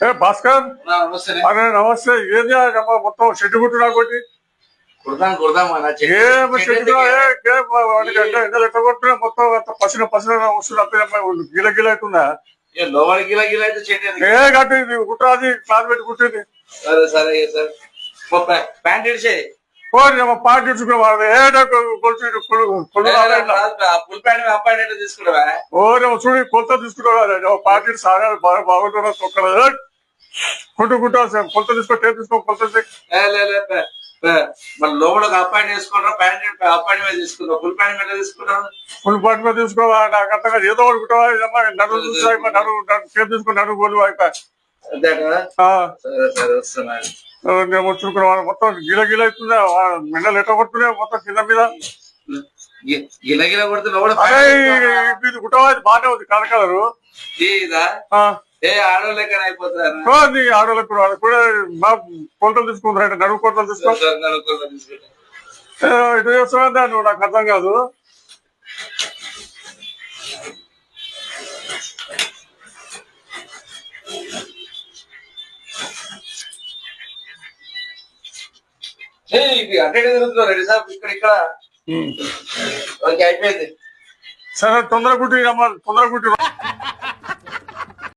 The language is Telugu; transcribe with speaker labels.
Speaker 1: ఏ భాస్కర్? అరే నమస్తే. ఏంది మొత్తం షెడ్ కుట్టు? ఎండలు ఎట్లా కొట్టున్నా మొత్తం అంత పసిన పసిన వస్తుంది గిల గిల అవుతుందా?
Speaker 2: లోపల గిల గిల అయితే చెట్టు ఎందుకు?
Speaker 1: ఏ ఇది కుట్రాది క్లాత్ పెట్టి కుట్టింది.
Speaker 2: సరే సరే ప్యాంట్ ఇడిచే
Speaker 1: ఓ పాట చూడు కొలత తీసుకున్నావు పాట సారా బాగా బాగుంటున్నా తొక్కడ కుట్టు కుట్టా కొలత తీసుకో టేప్ తీసుకో కొలత
Speaker 2: మన లోపల హాఫ్ ప్యాంట్ తీసుకుంటారా? ప్యాంట్ హాఫ్ ప్యాంట్ మీద తీసుకుంటావు ఫుల్ ప్యాంట్ మీద తీసుకుంటావు
Speaker 1: ఫుల్ పాటు మీద తీసుకోవా? నాకు అంతగా ఏదో ఒకటి నడువు చూసి నడువు టేప్ తీసుకుని నడువు గోలు అయిపోయి
Speaker 2: అంతే కదా?
Speaker 1: ఆ,
Speaker 2: సరే సరే వస్తున్నాను
Speaker 1: నేను. వచ్చుకున్నాను మొత్తం గిల గిల అవుతుందా? మెండలు ఎట్లా కొడుతున్నాయి మొత్తం కింద మీద?
Speaker 2: గిల గిల కొడితే లోపల
Speaker 1: అరే
Speaker 2: ప్యాంట్
Speaker 1: ఇది కుట్టవా? ఇది బాగానే ఉంది కలర్ కలరు
Speaker 2: ఏ ఆడోళ్ళు లెక్క అయిపోతారు?
Speaker 1: ఓ, నీ ఆడోళ్ళకి కూడా వాళ్ళకి కూడా మా కొలతలు తీసుకుంటారంటే నడువు కొలతలు తీసుకో
Speaker 2: తీసుకుంటా
Speaker 1: ఏ, ఇటు చేస్తున్నా నువ్వు నాకు అర్థం కాదు.
Speaker 2: సార్ ఇక్కడ ఇక్కడ. ఓకే అయిపోయింది.
Speaker 1: సరే తొందర కుట్టి అమ్మ తొందర కుట్టి